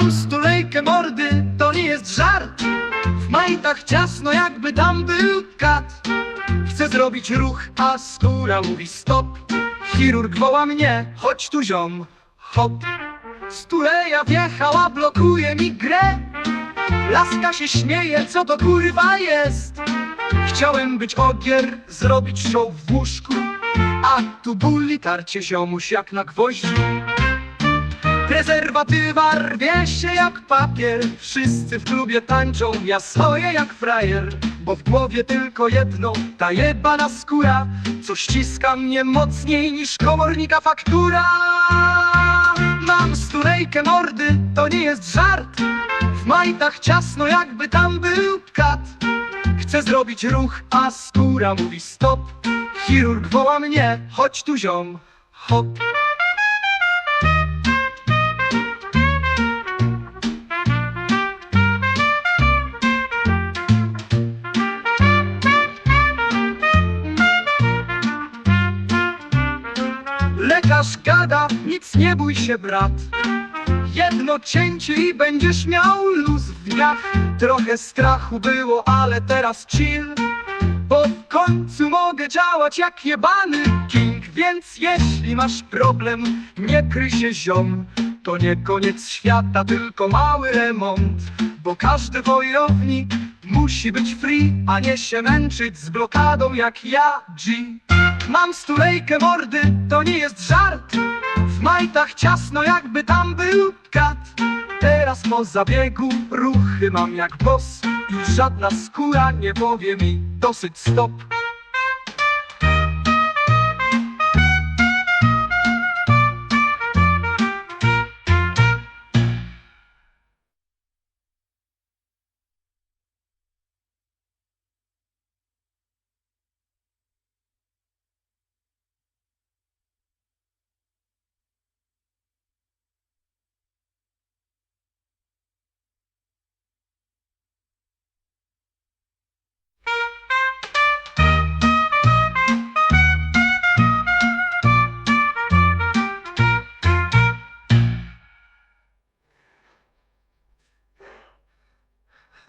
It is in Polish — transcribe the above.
mam stulejkę mordy, to nie jest żart. W majtach ciasno jakby tam był kat. Chcę zrobić ruch, a skóra mówi stop. Chirurg woła mnie, chodź tu ziom, hop. Stuleja wjechała, blokuje mi grę. Laska się śmieje, co to kurwa jest. Chciałem być ogier, zrobić show w łóżku. A tu buli tarcie ziomuś jak na gwoździu. Prezerwatywa rwie się jak papier. Wszyscy w klubie tańczą, ja stoję jak frajer. Bo w głowie tylko jedno, ta jebana skóra. Co ściska mnie mocniej niż komornika faktura. Mam stulejkę mordy, to nie jest żart. W majtach ciasno jakby tam był kat. Chcę zrobić ruch, a skóra mówi stop. Chirurg woła mnie, chodź tu ziom, hop Lekarz gada, nic nie bój się brat. Jedno cięcie i będziesz miał luz w dniach. Trochę strachu było, ale teraz chill. Bo w końcu mogę działać jak jebany king. Więc jeśli masz problem, nie kryj się ziom. To nie koniec świata, tylko mały remont. Bo każdy wojownik musi być free A nie się męczyć z blokadą jak ja, G. Mam stulejkę mordy, to nie jest żart. W majtach ciasno jakby tam był kat. Teraz po zabiegu ruchy mam jak boss I żadna skóra nie powie mi dosyć stop